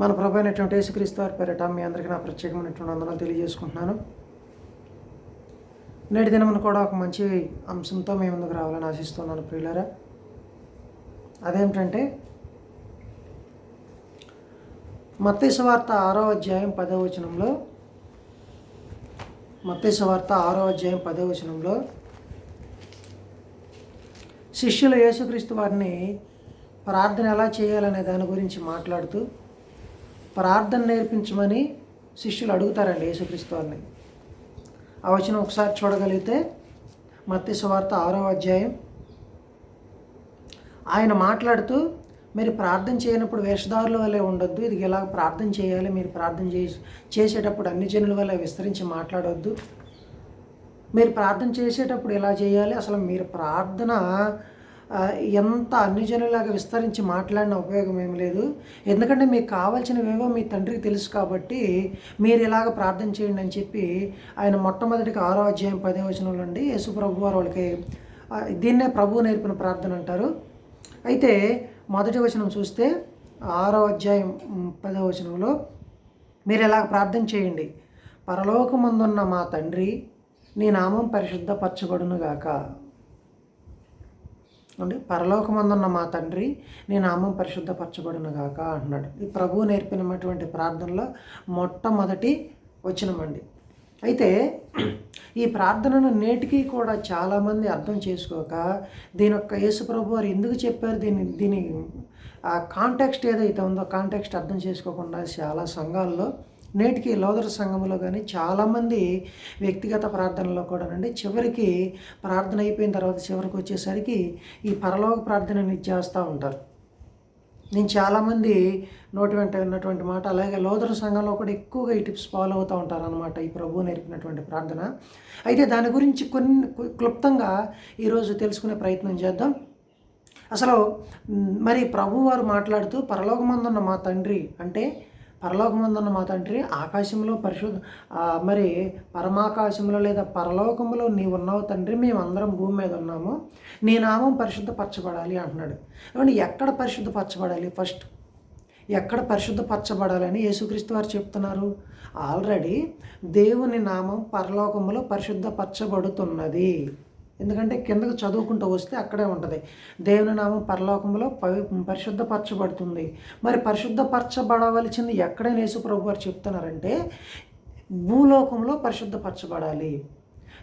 మన ప్రభు అయినటువంటి యేసుక్రీస్తు వారి పేరట మీ అందరికీ నా ప్రత్యేకమైనటువంటి వందనాలు తెలియజేసుకుంటున్నాను. నేటి దినమున కూడా ఒక మంచి అంశంతో మీ ముందుకు రావాలని ఆశిస్తున్నాను ప్రియులరా. అదేమిటంటే వార్త ఆరో అధ్యాయం పదో వచనంలో వార్త ఆరో అధ్యాయం పదో వచనంలో శిష్యులు యేసుక్రీస్తు వారిని ప్రార్థన ఎలా చేయాలనే దాని గురించి మాట్లాడుతూ ప్రార్థన నేర్పించమని శిష్యులు అడుగుతారండి యేసుక్రీస్తు వారిని. ఆ వచనం ఒకసారి చూడగలిగితే మత్తి సువార్త ఆరో అధ్యాయం. ఆయన మాట్లాడుతూ మీరు ప్రార్థన చేయనప్పుడు వేషధారుల వల్లే ఉండొద్దు. ఇది ఎలా ప్రార్థన చేయాలి? మీరు ప్రార్థన చేసి చేసేటప్పుడు అన్ని జనుల వల్ల విస్తరించి మాట్లాడొద్దు. మీరు ప్రార్థన చేసేటప్పుడు ఎలా చేయాలి? అసలు మీరు ప్రార్థన ఎంత అన్ని జనులాగా విస్తరించి మాట్లాడిన ఉపయోగం ఏం లేదు. ఎందుకంటే మీకు కావాల్సినవేవో మీ తండ్రికి తెలుసు కాబట్టి మీరు ఇలాగ ప్రార్థన చేయండి అని చెప్పి ఆయన మొట్టమొదటికి ఆరో అధ్యాయం పదే వచనంలో అండి యేసు ప్రభు వారు వాళ్ళకి దీన్నే ప్రభు నేర్పిన ప్రార్థన అంటారు. అయితే మొదటి వచనం చూస్తే ఆరో అధ్యాయం పదో వచనంలో మీరు ఇలాగ ప్రార్థన చేయండి. పరలోకమందున్న మా తండ్రి నీ నామం పరిశుద్ధపరచబడునుగాక. గాక అంటే పరలోకమందున్న మా తండ్రి నీ నామం పరిశుద్ధపరచబడును గాక అంటున్నాడు. ఈ ప్రభువు నేర్పినటువంటి ప్రార్థనలో మొట్టమొదటి వచనమండి. అయితే ఈ ప్రార్థనను నేటికి కూడా చాలామంది అర్థం చేసుకోక దీని యొక్క యేసు ప్రభు వారు ఎందుకు చెప్పారు? దీని దీని ఆ కాంటెక్స్ట్ ఏదైతే ఉందో కాంటెక్స్ట్ అర్థం చేసుకోకుండా చాలా సంఘాల్లో నేటికి లోదర సంఘంలో కానీ చాలామంది వ్యక్తిగత ప్రార్థనలో కూడానండి చివరికి ప్రార్థన అయిపోయిన తర్వాత చివరికి వచ్చేసరికి ఈ పరలోక ప్రార్థనని చేస్తూ ఉంటారు. నేను చాలామంది నోటి వెంట ఉన్నటువంటి మాట అలాగే లోదర సంఘంలో కూడా ఎక్కువగా ఈ టిప్స్ ఫాలో అవుతూ ఉంటారు అనమాట ఈ ప్రభువు నేర్పినటువంటి ప్రార్థన. అయితే దాని గురించి కొన్ని క్లుప్తంగా ఈరోజు తెలుసుకునే ప్రయత్నం చేద్దాం. అసలు మరి ప్రభు వారు మాట్లాడుతూ పరలోకమందున్న మా తండ్రి అంటే పరలోకమందున్న మా తండ్రి ఆకాశంలో పరిశుద్ధ మరి పరమాకాశంలో లేదా పరలోకంలో నీ ఉన్నావు తండ్రి మేమందరం భూమి మీద ఉన్నాము. నీ నామం పరిశుద్ధపరచబడాలి అంటున్నాడు. ఏమంటే ఎక్కడ పరిశుద్ధపరచబడాలి? ఫస్ట్ ఎక్కడ పరిశుద్ధపరచబడాలని యేసుక్రీస్తు వారు చెప్తున్నారు. ఆల్రెడీ దేవుని నామం పరలోకములో పరిశుద్ధపరచబడుతున్నది. ఎందుకంటే కిందకు చదువుకుంటూ వస్తే అక్కడే ఉంటుంది. దేవుని నామం పరలోకంలో పవి పరిశుద్ధపరచబడుతుంది. మరి పరిశుద్ధపరచబడవలసింది ఎక్కడైనా యేసుప్రభు గారు చెప్తున్నారంటే భూలోకంలో పరిశుద్ధపరచబడాలి.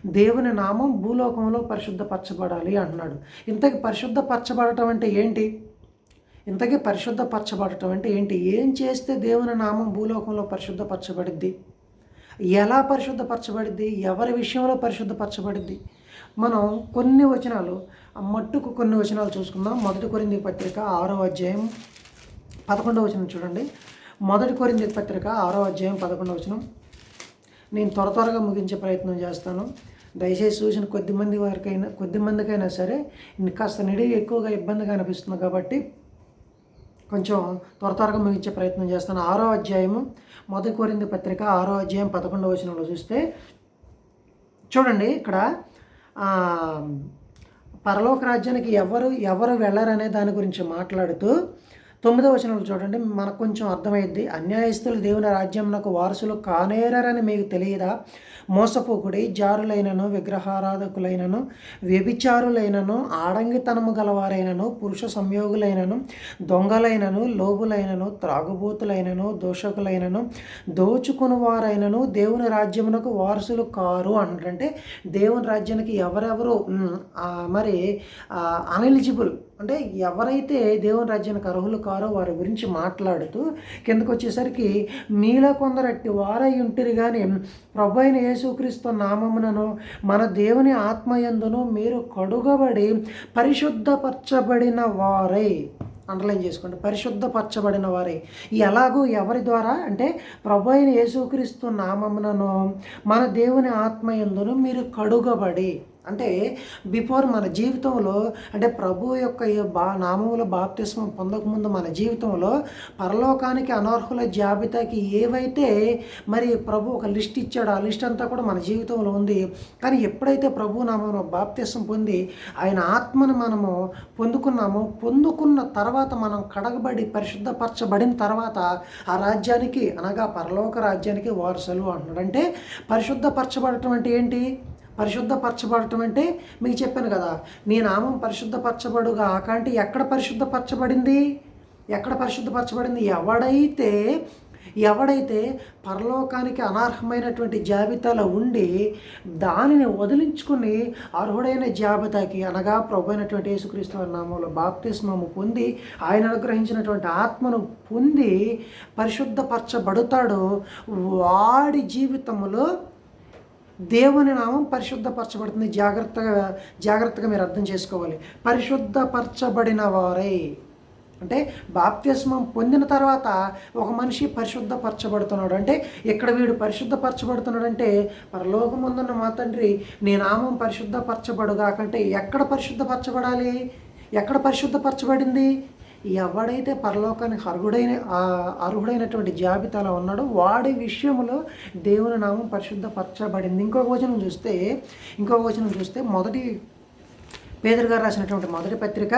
దేవుని నామం భూలోకంలో పరిశుద్ధపరచబడాలి అంటున్నాడు. ఇంతకీ పరిశుద్ధపరచబడటం అంటే ఏంటి? ఇంతకీ పరిశుద్ధపరచబడటం అంటే ఏంటి? ఏం చేస్తే దేవుని నామం భూలోకంలో పరిశుద్ధపరచబడిద్ది? ఎలా పరిశుద్ధపరచబడిద్ది? ఎవరి విషయంలో పరిశుద్ధపరచబడింది మనం కొన్ని వచనాలు మట్టుకు కొన్ని వచనాలు చూసుకుందాం. మొదటి కొరింది పత్రిక ఆరో అధ్యాయం పదకొండవ వచనం చూడండి. మొదటి కొరింది పత్రిక ఆరో అధ్యాయం పదకొండవ వచనం. నేను త్వర త్వరగా ముగించే ప్రయత్నం చేస్తాను. దయచేసి చూసిన కొద్ది మంది వారికైనా కొద్ది మందికైనా సరే కాస్త నిడివి ఎక్కువగా ఇబ్బందిగా అనిపిస్తుంది కాబట్టి కొంచెం త్వర త్వరగా ముగించే ప్రయత్నం చేస్తాను. ఆరో అధ్యాయము మొదటి కోరింది పత్రిక ఆరో అధ్యాయం పదకొండవ వచనంలో చూస్తే చూడండి ఇక్కడ పరలోక రాజ్యానికి ఎవరు ఎవరు వెళ్ళరనే దాని గురించి మాట్లాడుతూ తొమ్మిదవ వచనంలో చూడండి మనకు కొంచెం అర్థమైద్ది. అన్యాయస్తులు దేవుని రాజ్యంలో వారసులు కానేరని మీకు తెలియదా? మోసపోకుడి జారులైనను విగ్రహారాధకులైనను వ్యభిచారులైనను ఆడంగితనము గలవారైనను పురుష సంయోగులైనను దొంగలైనను లోబులైనను త్రాగుబోతులైనను దోషకులైనను దోచుకునివారైనను దేవుని రాజ్యమునకు వారసులు కారు అంటే దేవుని రాజ్యానికి ఎవరెవరు మరి అనెలిజిబుల్ అంటే ఎవరైతే దేవుని రాజ్యానికి అర్హులు కారో వారి గురించి మాట్లాడుతూ కిందకు వచ్చేసరికి మీలో కొందరు అట్టి వారై ఉంటిరి కానీ ప్రభు అయిన యేసుక్రీస్తు నామమునను మన దేవుని ఆత్మయందును మీరు కడుగబడి పరిశుద్ధపరచబడిన వారై. అండర్లైన్ చేసుకోండి. పరిశుద్ధపరచబడిన వారే. ఎలాగూ ఎవరి ద్వారా? అంటే ప్రభు అయిన యేసుక్రీస్తు నామమునను మన దేవుని ఆత్మయందును మీరు కడుగబడి. అంటే బిఫోర్ మన జీవితంలో అంటే ప్రభు యొక్క బా నామముల బాప్తిస్మం పొందకముందు మన జీవితంలో పరలోకానికి అనర్హుల జాబితాకి ఏవైతే మరి ప్రభు ఒక లిస్ట్ ఇచ్చాడో ఆ లిస్ట్ అంతా కూడా మన జీవితంలో ఉంది. కానీ ఎప్పుడైతే ప్రభు నామంలో బాప్తిస్మం పొంది ఆయన ఆత్మను మనము పొందుకున్నామో పొందుకున్న తర్వాత మనం కడగబడి పరిశుద్ధపరచబడిన తర్వాత ఆ రాజ్యానికి అనగా పరలోక రాజ్యానికి వారసులు అంటున్నాడు. అంటే పరిశుద్ధపరచబడటం అంటే ఏంటి? పరిశుద్ధపరచబడటం అంటే మీకు చెప్పాను కదా నీ నామం పరిశుద్ధపరచబడుగా కాంటే ఎక్కడ పరిశుద్ధపరచబడింది? ఎక్కడ పరిశుద్ధపరచబడింది? ఎవడైతే ఎవడైతే పరలోకానికి అనర్హమైనటువంటి జాబితాలో ఉండి దానిని వదిలించుకుని అర్హుడైన జాబితాకి అనగా ప్రభు అయినటువంటి యేసుక్రీస్తు నామంలో బాప్తిస్మము పొంది ఆయన అనుగ్రహించినటువంటి ఆత్మను పొంది పరిశుద్ధపరచబడతాడో వాడి జీవితంలో దేవుని నామం పరిశుద్ధపరచబడుతుంది. జాగ్రత్తగా జాగ్రత్తగా మీరు అర్థం చేసుకోవాలి. పరిశుద్ధపరచబడిన వారై. అంటే బాప్తిస్మం పొందిన తర్వాత ఒక మనిషి పరిశుద్ధపరచబడుతున్నాడు. అంటే ఇక్కడ వీడు పరిశుద్ధపరచబడుతున్నాడు అంటే పరలోకముందున్న మా తండ్రి నీ నామం పరిశుద్ధపరచబడుగా కంటే ఎక్కడ పరిశుద్ధపరచబడాలి? ఎక్కడ పరిశుద్ధపరచబడింది? ఎవడైతే పరలోకానికి అర్హుడైన అర్హుడైనటువంటి జాబితాలో ఉన్నాడో వాడి విషయంలో దేవుని నామం పరిశుద్ధపరచబడింది. ఇంకొక వచనం చూస్తే ఇంకొక వచనం చూస్తే మొదటి పేదరు గారు రాసినటువంటి మొదటి పత్రిక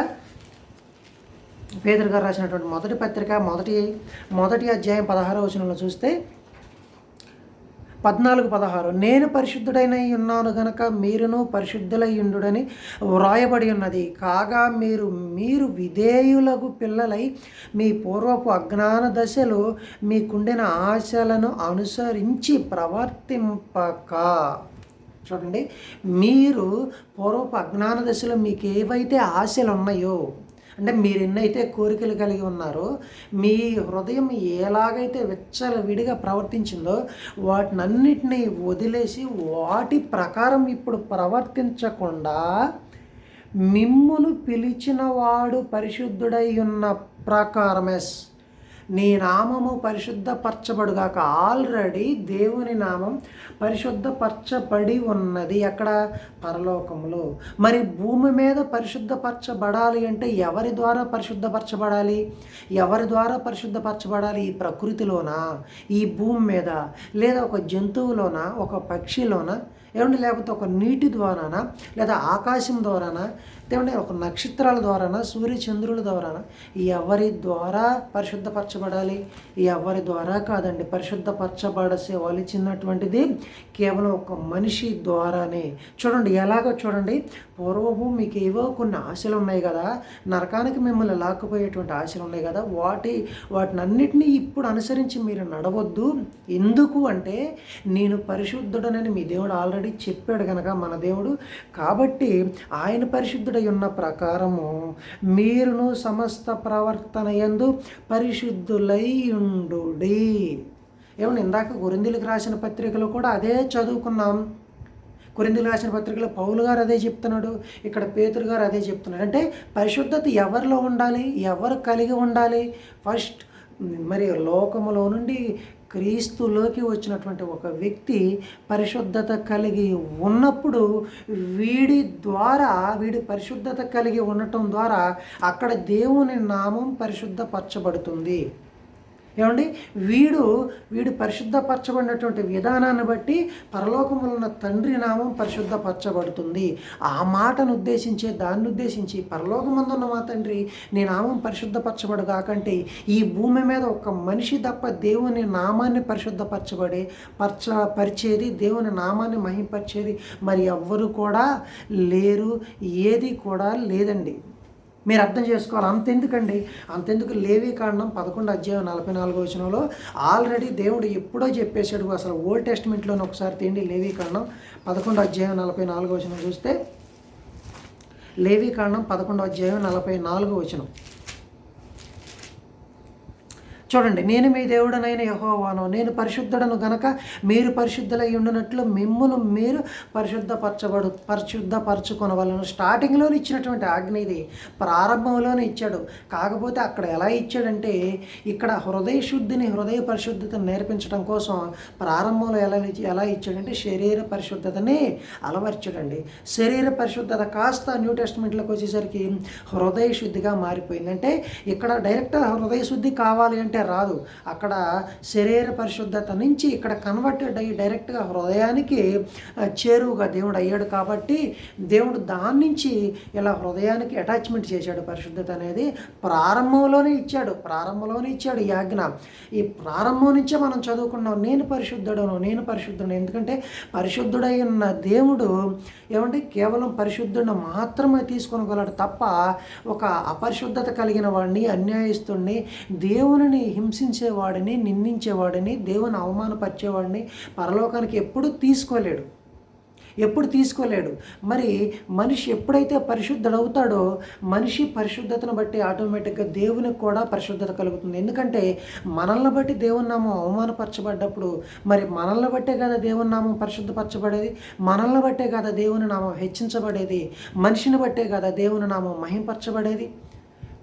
పేదరు గారు రాసినటువంటి మొదటి పత్రిక మొదటి మొదటి అధ్యాయం పదహారో వచనంలో చూస్తే పద్నాలుగు పదహారు. నేను పరిశుద్ధుడైన ఉన్నాను గనక మీరును పరిశుద్ధులయ్యుండుడని వ్రాయబడి ఉన్నది. కాగా మీరు మీరు విధేయులకు పిల్లలై మీ పూర్వపు అజ్ఞాన దశలో మీకుండిన ఆశలను అనుసరించి ప్రవర్తింపక. చూడండి మీరు పూర్వపు అజ్ఞాన దశలో మీకు ఏవైతే ఆశలు ఉన్నాయో అంటే మీరు ఎన్నైతే కోరికలు కలిగి ఉన్నారో మీ హృదయం ఎలాగైతే వెచ్చల విడిగా ప్రవర్తించిందో వాటినన్నిటినీ వదిలేసి వాటి ప్రకారం ఇప్పుడు ప్రవర్తించకుండా మిమ్మును పిలిచినవాడు పరిశుద్ధుడై ఉన్న ప్రకారమే. నీ నామము పరిశుద్ధపరచబడుగాక. ఆల్రెడీ దేవుని నామం పరిశుద్ధపరచబడి ఉన్నది అక్కడ పరలోకములో. మరి భూమి మీద పరిశుద్ధపరచబడాలి అంటే ఎవరి ద్వారా పరిశుద్ధపరచబడాలి? ఎవరి ద్వారా పరిశుద్ధపరచబడాలి? ఈ ప్రకృతిలోనా? ఈ భూమి మీద? లేదా ఒక జంతువులోనా? ఒక పక్షిలోనా? ఏమంటే లేకపోతే ఒక నీటి ద్వారానా? లేదా ఆకాశం ద్వారానా? లేదంటే ఒక నక్షత్రాల ద్వారానా? సూర్య చంద్రుల ద్వారానా? ఎవరి ద్వారా పరిశుద్ధపరచ పరిశుద్ధపరచబడాలి ఎవరి ద్వారా కాదండి పరిశుద్ధపరచబడవలసినటువంటిది కేవలం ఒక మనిషి ద్వారానే. చూడండి ఎలాగో చూడండి పూర్వము మీకు ఏవో కొన్ని ఆశలు ఉన్నాయి కదా నరకానికి మిమ్మల్ని లాక్కుపోయేటువంటి ఆశలు ఉన్నాయి కదా వాటి వాటిని అన్నిటినీ ఇప్పుడు అనుసరించి మీరు నడవద్దు. ఎందుకు అంటే నేను పరిశుద్ధుడనని మీ దేవుడు ఆల్రెడీ చెప్పాడు కనుక మన దేవుడు. కాబట్టి ఆయన పరిశుద్ధుడై ఉన్న ప్రకారము మీరును సమస్త ప్రవర్తన ఎందు పరిశుద్ధ ఉండు ఏమన్నా ఇందాక గురిందులకు రాసిన పత్రికలో కూడా అదే చదువుకున్నాం. కొరిందులు రాసిన పత్రికలో పౌలు గారు అదే చెప్తున్నాడు ఇక్కడ పేతురు గారు అదే చెప్తున్నాడు అంటే పరిశుద్ధత ఎవరిలో ఉండాలి? ఎవరు కలిగి ఉండాలి? ఫస్ట్ మరి లోకములో నుండి క్రీస్తులోకి వచ్చినటువంటి ఒక వ్యక్తి పరిశుద్ధత కలిగి ఉన్నప్పుడు వీడి ద్వారా వీడి పరిశుద్ధత కలిగి ఉండటం ద్వారా అక్కడ దేవుని నామం పరిశుద్ధపరచబడుతుంది. ఏమండి? వీడు వీడు పరిశుద్ధపరచబడినటువంటి విధానాన్ని బట్టి పరలోకములో ఉన్న తండ్రి నామం పరిశుద్ధపరచబడుతుంది. ఆ మాటను ఉద్దేశించే దాన్ని ఉద్దేశించి పరలోకమందున్న మా తండ్రి నీ నామం పరిశుద్ధపరచబడు కాకంటే ఈ భూమి మీద ఒక మనిషి తప్ప దేవుని నామాన్ని పరిశుద్ధపరచబడి పరచ పరిచేది దేవుని నామాన్ని మహింపరిచేది మరి ఎవ్వరు కూడా లేరు ఏది కూడా లేదండి. మీరు అర్థం చేసుకోవాలి. అంతెందుకండి? అంతెందుకు లేవి కాండం పదకొండు అధ్యాయం నలభై నాలుగో వచనంలో ఆల్రెడీ దేవుడు ఎప్పుడో చెప్పేశాడు. అసలు ఓల్డ్ టెస్ట్మెంట్లోనే ఒకసారి తిండి లేవి కాండం పదకొండు అధ్యాయం నలభై నాలుగో వచనం చూస్తే లేవి కాండం పదకొండు అధ్యాయం నలభై నాలుగో వచనం. చూడండి నేను మీ దేవుడనైన యహోవాను నేను పరిశుద్ధుడను గనక మీరు పరిశుద్ధులై ఉండినట్లు మిమ్మును మీరు పరిశుద్ధపరచబడు పరిశుద్ధపరచుకొనవలను. స్టార్టింగ్లోనే ఇచ్చినటువంటి ఆజ్ఞ ఇది ప్రారంభంలోనే ఇచ్చాడు. కాకపోతే అక్కడ ఎలా ఇచ్చాడంటే ఇక్కడ హృదయ శుద్ధిని హృదయ పరిశుద్ధతను నేర్పించడం కోసం ప్రారంభంలో ఎలా ఎలా ఇచ్చాడంటే శరీర పరిశుద్ధతని అలవర్చాడండి. శరీర పరిశుద్ధత కాస్త న్యూ టెస్ట్మెంట్లోకి వచ్చేసరికి హృదయ శుద్ధిగా మారిపోయింది. అంటే ఇక్కడ డైరెక్ట్ హృదయ శుద్ధి కావాలి అంటే రాదు. అక్కడ శరీర పరిశుద్ధత నుంచి ఇక్కడ కన్వర్టెడ్ అయ్యి డైరెక్ట్గా హృదయానికి చేరువుగా దేవుడు అయ్యాడు కాబట్టి దేవుడు దాని నుంచి ఇలా హృదయానికి అటాచ్మెంట్ చేశాడు. పరిశుద్ధత అనేది ప్రారంభంలోనే ఇచ్చాడు. ప్రారంభంలోనే ఇచ్చాడు ఈ ఆజ్ఞ. ఈ ప్రారంభం నుంచే మనం చదువుకున్నాం నేను పరిశుద్ధుడను నేను పరిశుద్ధుడు ఎందుకంటే పరిశుద్ధుడై ఉన్న దేవుడు ఏమంటే కేవలం పరిశుద్ధుడిని మాత్రమే తీసుకొనగలడు తప్ప ఒక అపరిశుద్ధత కలిగిన వాడిని అన్యాయస్తుడిని దేవుని హింసించేవాడిని నిందించేవాడిని దేవుని అవమానపరిచేవాడిని పరలోకానికి ఎప్పుడు తీసుకోలేడు. ఎప్పుడు తీసుకోలేడు. మరి మనిషి ఎప్పుడైతే పరిశుద్ధుడవుతాడో మనిషి పరిశుద్ధతను బట్టి ఆటోమేటిక్గా దేవునికి కూడా పరిశుద్ధత కలుగుతుంది. ఎందుకంటే మనల్ని బట్టి దేవుని నామం అవమానపరచబడ్డప్పుడు మరి మనల్ని బట్టే కదా దేవుని నామం పరిశుద్ధపరచబడేది? మనల్ని బట్టే కదా దేవుని నామం హెచ్చించబడేది? మనిషిని బట్టే కదా దేవుని నామం మహింపరచబడేది?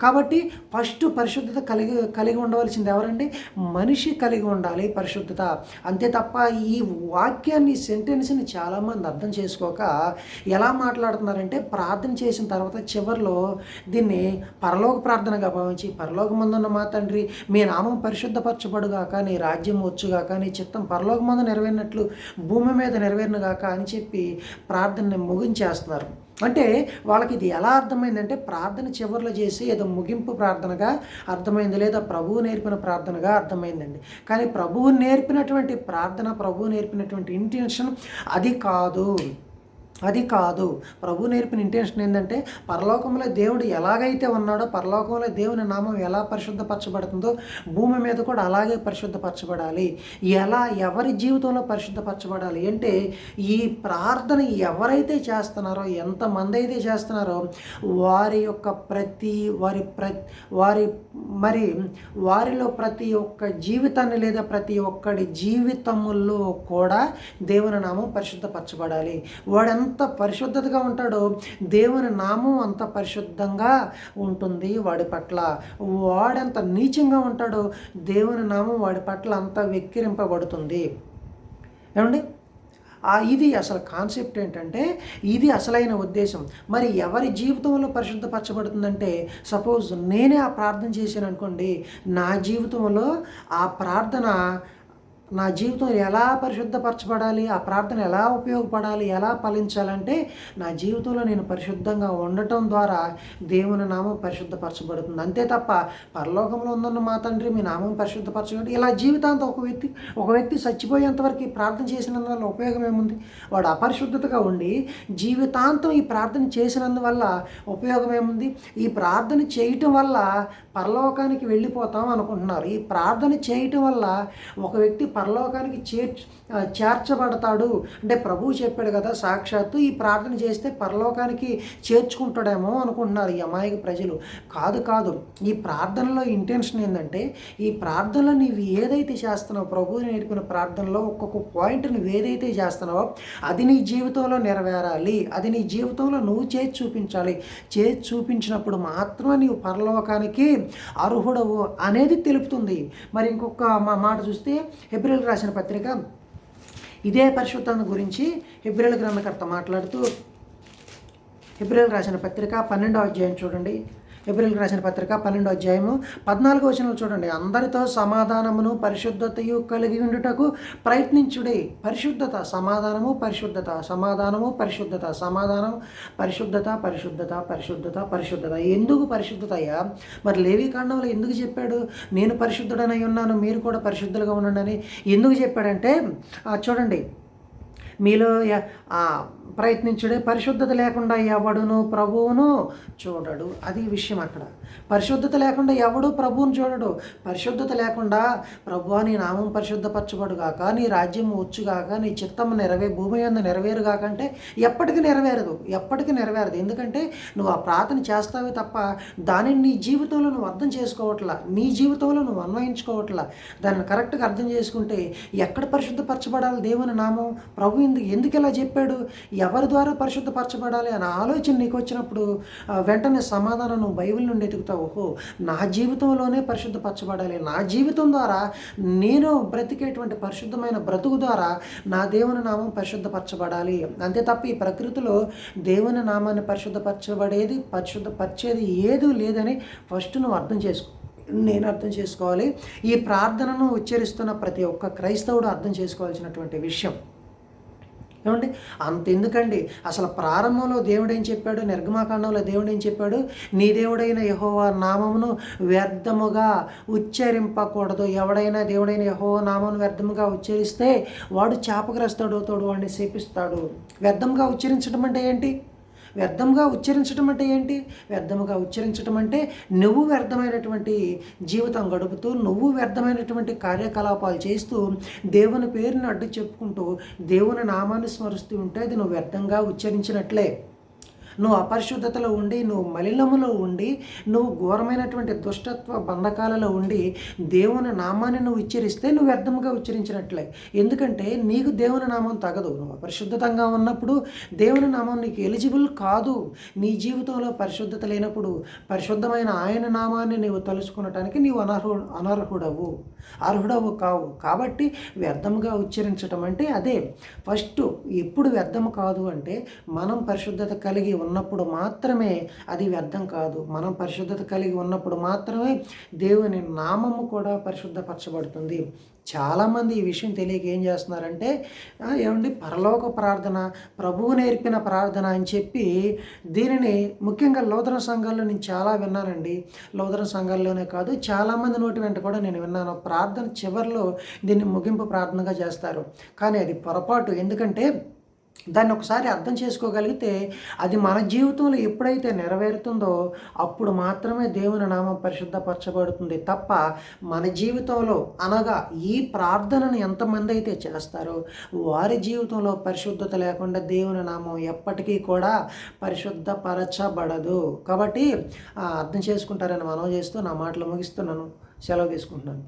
కాబట్టి ఫస్ట్ పరిశుద్ధత కలిగి కలిగి ఉండవలసింది ఎవరండి? మనిషి కలిగి ఉండాలి పరిశుద్ధత. అంతే తప్ప ఈ వాక్యాన్ని సెంటెన్స్ని చాలామంది అర్థం చేసుకోక ఎలా మాట్లాడుతున్నారంటే ప్రార్థన చేసిన తర్వాత చివరిలో దీన్ని పరలోక ప్రార్థనగా భావించి పరలోకమందున్న మా తండ్రి మీ నామం పరిశుద్ధపరచబడుగాక నీ రాజ్యం వచ్చుగాక నీ చిత్తం పరలోకమందు నెరవేరినట్లు భూమి మీద నెరవేరినగాక అని చెప్పి ప్రార్థనని ముగించేస్తున్నారు. అంటే వాళ్ళకి ఇది ఎలా అర్థమైందంటే ప్రార్థన చివరిలో చేసి ఏదో ముగింపు ప్రార్థనగా అర్థమైంది లేదా ప్రభువు నేర్పిన ప్రార్థనగా అర్థమైందండి. కానీ ప్రభువు నేర్పినటువంటి ప్రార్థన ప్రభువు నేర్పినటువంటి ఇంటెన్షన్ అది కాదు. అది కాదు. ప్రభు నేర్పిన ఇంటెన్షన్ ఏంటంటే పరలోకంలో దేవుడు ఎలాగైతే ఉన్నాడో పరలోకంలో దేవుని నామం ఎలా పరిశుద్ధపరచబడుతుందో భూమి మీద కూడా అలాగే పరిశుద్ధపరచబడాలి. ఎలా ఎవరి జీవితంలో పరిశుద్ధపరచబడాలి అంటే ఈ ప్రార్థన ఎవరైతే చేస్తున్నారో ఎంతమంది అయితే చేస్తున్నారో వారి యొక్క ప్రతి వారి ప్ర వారి మరి వారిలో ప్రతి ఒక్క జీవితాన్ని లేదా ప్రతి ఒక్కడి జీవితముల్లో కూడా దేవుని నామం పరిశుద్ధపరచబడాలి. వాడంత ఎంత పరిశుద్ధతగా ఉంటాడో దేవుని నామం అంత పరిశుద్ధంగా ఉంటుంది వాడి పట్ల. వాడెంత నీచంగా ఉంటాడో దేవుని నామం వాడి పట్ల అంత వెక్కిరింపబడుతుంది. ఏమండి? ఇది అసలు కాన్సెప్ట్ ఏంటంటే ఇది అసలైన ఉద్దేశం. మరి ఎవరి జీవితంలో పరిశుద్ధపరచబడుతుందంటే సపోజ్ నేనే ఆ ప్రార్థన చేశాను అనుకోండి నా జీవితంలో ఆ ప్రార్థన నా జీవితం ఎలా పరిశుద్ధపరచబడాలి ఆ ప్రార్థన ఎలా ఉపయోగపడాలి ఎలా ఫలించాలంటే నా జీవితంలో నేను పరిశుద్ధంగా ఉండటం ద్వారా దేవుని నామం పరిశుద్ధపరచబడుతుంది. అంతే తప్ప పరలోకంలో ఉందన్న మా తండ్రి మీ నామం పరిశుద్ధపరచబడి ఇలా జీవితాంతం ఒక వ్యక్తి ఒక వ్యక్తి చచ్చిపోయేంతవరకు ప్రార్థన చేసినందువల్ల ఉపయోగం ఏముంది? వాడు అపరిశుద్ధతగా ఉండి జీవితాంతం ఈ ప్రార్థన చేసినందువల్ల ఉపయోగం ఏముంది? ఈ ప్రార్థన చేయటం వల్ల పరలోకానికి వెళ్ళిపోతాం అనుకుంటున్నారు. ఈ ప్రార్థన చేయటం వల్ల ఒక వ్యక్తి పరలోకానికి చేర్చ చేర్చబడతాడు. అంటే ప్రభువు చెప్పాడు కదా సాక్షాత్తు ఈ ప్రార్థన చేస్తే పరలోకానికి చేర్చుకుంటాడేమో అనుకుంటున్నారు ఈ అమాయక ప్రజలు. కాదు కాదు. ఈ ప్రార్థనలో ఇంటెన్షన్ ఏంటంటే ఈ ప్రార్థనలో నీవు ఏదైతే చేస్తున్నావు ప్రభువు నేర్పిన ప్రార్థనలో ఒక్కొక్క పాయింట్ నువ్వు ఏదైతే చేస్తున్నావో అది నీ జీవితంలో నెరవేరాలి. అది నీ జీవితంలో నువ్వు చేసి చూపించాలి. చేసి చూపించినప్పుడు మాత్రమే నీవు పరలోకానికి అర్హుడవు అనేది తెలుపుతుంది. మరి ఇంకొక మా మాట చూస్తే ఏప్రిల్ రాసిన పత్రిక ఇదే పరిశుద్ధత గురించి హెబ్రిల్ గ్రంథకర్త మాట్లాడుతూ హెబ్రిల్ రాసిన పత్రిక పన్నెండవ అధ్యాయం చూడండి. ఏప్రిల్కి రాసిన పత్రిక పన్నెండో అధ్యాయము పద్నాలుగో వచనం చూడండి. అందరితో సమాధానమును పరిశుద్ధతయు కలిగి ఉండుటకు ప్రయత్నించుడే. పరిశుద్ధత సమాధానము పరిశుద్ధత సమాధానము పరిశుద్ధత సమాధానం పరిశుద్ధత పరిశుద్ధత పరిశుద్ధత పరిశుద్ధత. ఎందుకు పరిశుద్ధత అయ్యా? మరి లేవి కాండంలో ఎందుకు చెప్పాడు? నేను పరిశుద్ధుడనై ఉన్నాను మీరు కూడా పరిశుద్ధులుగా ఉండండి అని ఎందుకు చెప్పాడంటే చూడండి మీలో ప్రయత్నించుడే పరిశుద్ధత లేకుండా ఎవడును ప్రభువును చూడడు. అది విషయం అక్కడ. పరిశుద్ధత లేకుండా ఎవడు ప్రభువును చూడడు. పరిశుద్ధత లేకుండా ప్రభు నీ నామం పరిశుద్ధపరచబడుగాక నీ రాజ్యం వచ్చుగాక నీ చిత్తం నెరవే భూమి అందు నెరవేరుగాక అంటే ఎప్పటికీ నెరవేరదు. ఎప్పటికీ నెరవేరదు. ఎందుకంటే నువ్వు ఆ ప్రార్థన చేస్తావే తప్ప దానిని నీ జీవితంలో నువ్వు అర్థం చేసుకోవట్లా. నీ జీవితంలో నువ్వు అన్వయించుకోవట్లా. దాన్ని కరెక్ట్గా అర్థం చేసుకుంటే ఎక్కడ పరిశుద్ధపరచబడాలి దేవుని నామం? ప్రభు ఎందుకు ఎందుకు ఇలా చెప్పాడు? ఎవరి ద్వారా పరిశుద్ధపరచబడాలి అనే ఆలోచన నీకు వచ్చినప్పుడు వెంటనే సమాధానం నువ్వు బైబిల్ నుండి ఎదుగుతావు ఓహో నా జీవితంలోనే పరిశుద్ధపరచబడాలి. నా జీవితం ద్వారా నేను బ్రతికేటువంటి పరిశుద్ధమైన బ్రతుకు ద్వారా నా దేవుని నామం పరిశుద్ధపరచబడాలి. అంతే తప్ప ఈ ప్రకృతిలో దేవుని నామాన్ని పరిశుద్ధపరచబడేది పరిశుద్ధపరిచేది ఏదూ లేదని ఫస్ట్ నువ్వు అర్థం చేసుకో. నేను అర్థం చేసుకోవాలి. ఈ ప్రార్థనను ఉచ్చరిస్తున్న ప్రతి ఒక్క క్రైస్తవుడు అర్థం చేసుకోవాల్సినటువంటి విషయం. ఏమండి? అంత ఎందుకండి అసలు ప్రారంభంలో దేవుడు ఏం చెప్పాడు? నిర్గమాకాండంలో దేవుడు ఏం చెప్పాడు? నీ దేవుడైన యహోవా నామమును వ్యర్థముగా ఉచ్చరింపకూడదు. ఎవడైనా దేవుడైన యహోవా నామమును వ్యర్థముగా ఉచ్చరిస్తే వాడు శాపగ్రస్తుడు అవుతాడు వాడిని శపిస్తాడు. వ్యర్థంగా ఉచ్చరించడం అంటే ఏంటి? వ్యర్థంగా ఉచ్చరించడం అంటే ఏంటి? వ్యర్థముగా ఉచ్చరించడం అంటే నువ్వు వ్యర్థమైనటువంటి జీవితం గడుపుతూ నువ్వు వ్యర్థమైనటువంటి కార్యకలాపాలు చేస్తూ దేవుని పేరుని అడ్డు చెప్పుకుంటూ దేవుని నామాన్ని స్మరిస్తూ ఉంటే అది నువ్వు వ్యర్థంగా ఉచ్చరించినట్లే. నువ్వు అపరిశుద్ధతలో ఉండి నువ్వు మలినములో ఉండి నువ్వు ఘోరమైనటువంటి దుష్టత్వ బంధకాలలో ఉండి దేవుని నామాన్ని నువ్వు ఉచ్చరిస్తే నువ్వు వ్యర్థంగా ఉచ్చరించినట్లే. ఎందుకంటే నీకు దేవుని నామం తగదు. నువ్వు అపరిశుద్ధతంగా ఉన్నప్పుడు దేవుని నామం నీకు ఎలిజిబుల్ కాదు. నీ జీవితంలో పరిశుద్ధత లేనప్పుడు పరిశుద్ధమైన ఆయన నామాన్ని నీవు తలుచుకునటానికి నీవు అనర్హు అనర్హుడవు. అర్హుడవు కావు. కాబట్టి వ్యర్థంగా ఉచ్చరించటం అంటే అదే. ఫస్ట్ ఎప్పుడు వ్యర్థం కాదు అంటే మనం పరిశుద్ధత కలిగి ఉన్నప్పుడు మాత్రమే అది వ్యర్థం కాదు. మనం పరిశుద్ధత కలిగి ఉన్నప్పుడు మాత్రమే దేవుని నామము కూడా పరిశుద్ధపరచబడుతుంది. చాలామంది ఈ విషయం తెలియక ఏం చేస్తున్నారంటే ఏమండి? పరలోక ప్రార్థన ప్రభువు నేర్పిన ప్రార్థన అని చెప్పి దీనిని ముఖ్యంగా లోదన సంఘాల్లో నేను చాలా విన్నానండి. లోదన సంఘాల్లోనే కాదు చాలామంది నోటి వెంట కూడా నేను విన్నాను. ప్రార్థన చివరిలో దీన్ని ముగింపు ప్రార్థనగా చేస్తారు. కానీ అది పొరపాటు. ఎందుకంటే దాన్ని ఒకసారి అర్థం చేసుకోగలిగితే అది మన జీవితంలో ఎప్పుడైతే నెరవేరుతుందో అప్పుడు మాత్రమే దేవుని నామం పరిశుద్ధపరచబడుతుంది తప్ప మన జీవితంలో అనగా ఈ ప్రార్థనను ఎంతమంది అయితే చేస్తారో వారి జీవితంలో పరిశుద్ధత లేకుండా దేవుని నామం ఎప్పటికీ కూడా పరిశుద్ధపరచబడదు. కాబట్టి అర్థం చేసుకుంటారని మనం చేస్తూ నా మాటలు ముగిస్తున్నాను. సెలవు తీసుకుంటున్నాను.